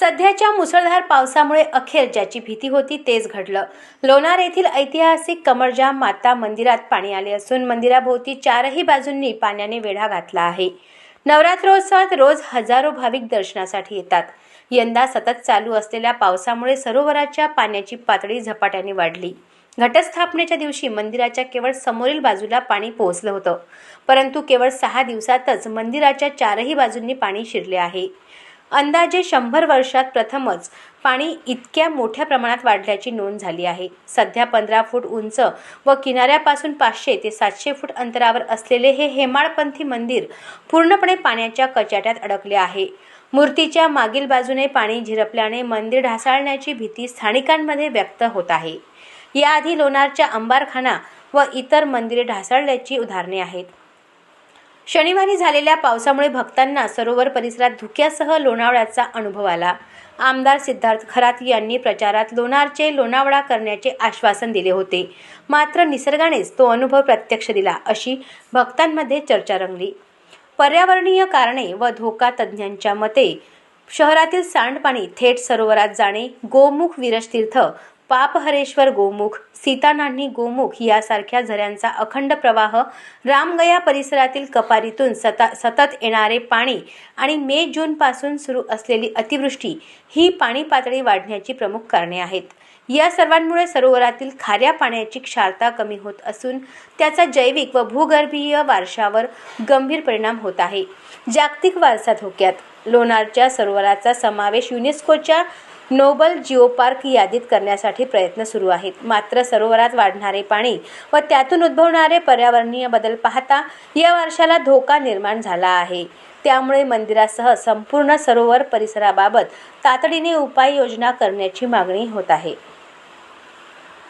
सध्याच्या मुसळधार पावसामुळे अखेर ज्याची भीती होती तेच घडलं. लोणार येथील ऐतिहासिक कमरजा माता मंदिरात पाणी आले असून मंदिराभोवती चारही बाजूंनी पाण्याने वेढा घातला आहे. नवरात्रोत्सवात रोज हजारो भाविक दर्शनासाठी येतात. यंदा सतत चालू असलेल्या पावसामुळे सरोवराच्या पाण्याची पातळी झपाट्याने वाढली. घटस्थापनेच्या दिवशी मंदिराच्या केवळ समोरील बाजूला पाणी पोहोचलं होतं. परंतु केवळ सहा दिवसातच मंदिराच्या चारही बाजूंनी पाणी शिरले आहे. अंदाजे शंभर वर्षात प्रथमच पाणी इतक्या मोठ्या प्रमाणात वाढल्याची नोंद झाली आहे. सध्या पंधरा फूट उंच व किनाऱ्यापासून पाचशे ते सातशे फूट अंतरावर असलेले हे हेमाळपंथी मंदिर पूर्णपणे पाण्याच्या कचाट्यात अडकले आहे. मूर्तीच्या मागील बाजूने पाणी झिरपल्याने मंदिर ढासाळण्याची भीती स्थानिकांमध्ये व्यक्त होत आहे. याआधी लोणारच्या अंबारखाना व इतर मंदिरे ढासळल्याची उदाहरणे आहेत. शनिवारी झालेल्या पावसामुळे भक्तांना सरोवर परिसरात धुक्यासह लोणावळ्याचा अनुभव आला. आमदार सिद्धार्थ खरात यांनी प्रचारात लोणारचे लोणावळा करण्याचे आश्वासन दिले होते. मात्र निसर्गानेच तो अनुभव प्रत्यक्ष दिला अशी भक्तांमध्ये चर्चा रंगली. पर्यावरणीय कारणे व धोका तज्ज्ञांच्या मते शहरातील सांडपाणी थेट सरोवरात जाणे गोमुख विरजतीर्थ पापहरेश्वर गोमुख सीतानान्ही गोमुख यासारख्या झऱ्यांचा अखंड प्रवाह रामगया परिसरातील कपारीतून सता सतत येणारे पाणी आणि मे जूनपासून सुरू असलेली अतिवृष्टी ही पाणी पातळी वाढण्याची प्रमुख कारणे आहेत. या सर्वांमुळे सरोवरातील खाऱ्या पाण्याची क्षारता कमी होत असून त्याचा जैविक व भूगर्भीय वारशावर गंभीर परिणाम होत आहे. जागतिक वारसा धोक्यात लोणारच्या सरोवराचा समावेश युनेस्कोच्या नोबल जिओपार्क यादीत करण्यासाठी प्रयत्न सुरू आहेत. मात्र सरोवरात वाढणारे पाणी व त्यातून उद्भवणारे पर्यावरणीय बदल पाहता या वर्षाला धोका निर्माण झाला आहे. त्यामुळे मंदिरासह संपूर्ण सरोवर परिसराबाबत तातडीने उपाययोजना करण्याची मागणी होत आहे.